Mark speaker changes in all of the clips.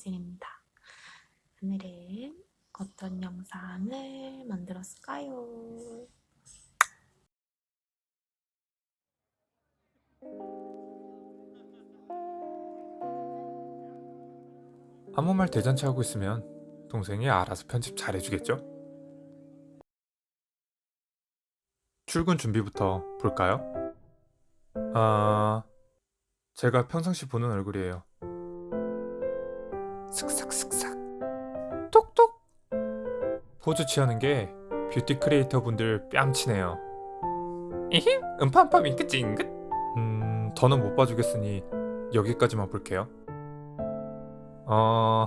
Speaker 1: 사진입니다. 오늘은 어떤 영상을 만들었을까요?
Speaker 2: 아무 말 대잔치 하고 있으면 동생이 알아서 편집 잘해주겠죠? 출근 준비부터 볼까요? 아, 제가 평상시 보는 얼굴이에요. 슥싹슥싹, 똑똑. 포즈 취하는 게 뷰티 크리에이터 분들 뺨치네요. 이힘, 음파음파 윙크 찡긋. 음, 더는 못 봐주겠으니 여기까지만 볼게요. 어...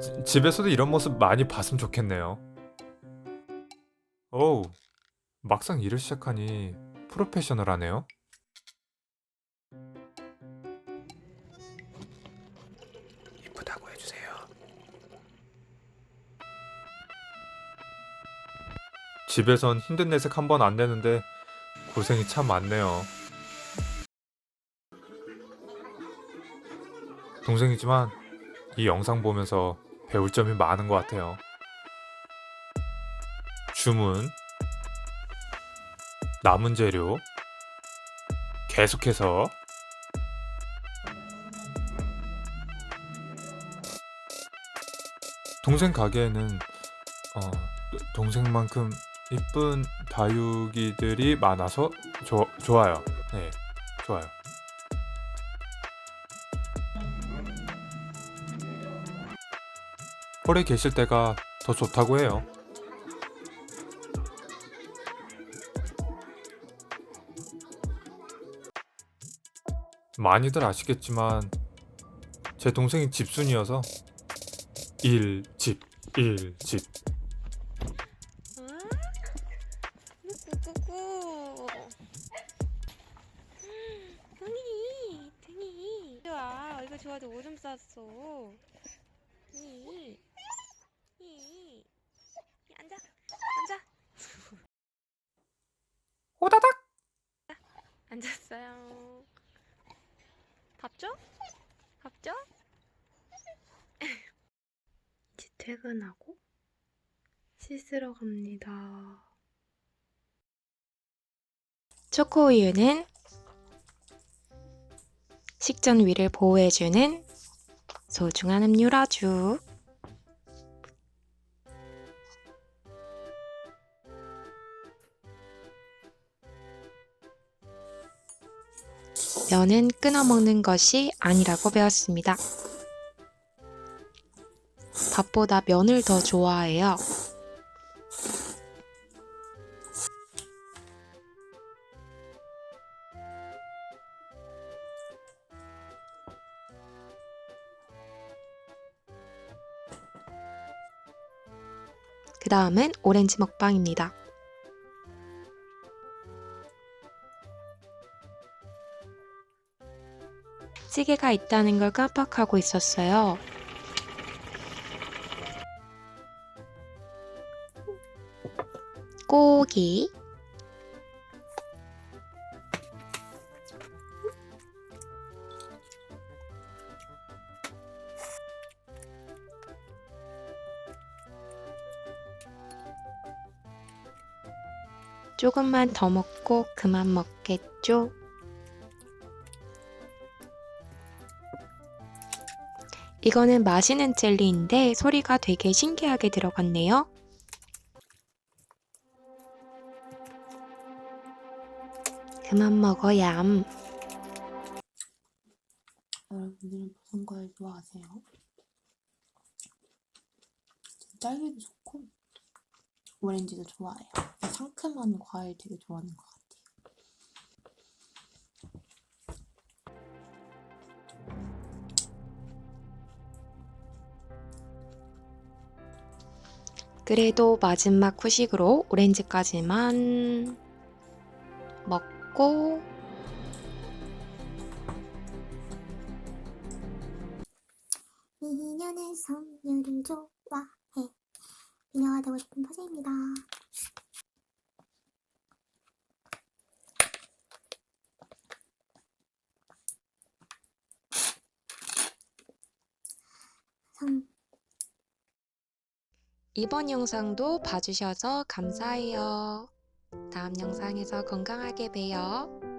Speaker 2: 지- 집에서도 이런 모습 많이 봤으면 좋겠네요. 오우, 막상 일을 시작하니 프로페셔널하네요. 이쁘다고 해주세요. 집에선 힘든 내색 한 번 안 내는데 고생이 참 많네요. 동생이지만 이 영상 보면서 배울 점이 많은 것 같아요. 주문, 남은 재료, 계속해서 동생 가게에는 어, 도- 동생만큼 이쁜 다육이들이 많아서 조, 좋아요. 네, 좋아요. 홀에 계실 때가 더 좋다고 해요. 많이들 아시겠지만 제 동생이 집순이어서 일집 일집
Speaker 3: 꾸꾸꾸 등이 등이 좋아 이거 좋아서 오줌 쌌어 이, 이, 이, 앉아 앉아
Speaker 2: 호다닥
Speaker 3: 앉았어요 밥 줘? 밥 줘? 퇴근하고 씻으러 갑니다
Speaker 1: 초코우유는 식전 위를 보호해주는 소중한 음료라주. 면은 끊어 먹는 것이 아니라고 배웠습니다. 밥보다 면을 더 좋아해요. 그 다음은 오렌지 먹방입니다. 찌개가 있다는 걸 깜빡하고 있었어요. 고기, 조금만 더 먹고 그만 먹겠죠? 이거는 마시는 젤리인데 소리가 되게 신기하게 들어갔네요. 그만 먹어야 암. 여러분들은 무슨 과일 좋아하세요? 딸기도 좋고 오렌지도 좋아해요. 상큼한 과일 되게 좋아하는 것 같아요. 그래도 마지막 후식으로 오렌지까지만 먹고 꽂고.
Speaker 4: 미녀는 성녀를 좋아해. 미녀가 되고 싶은 파세입니다.
Speaker 1: 이번 영상도 봐주셔서 감사해요. 다음 영상에서 건강하게 봬요.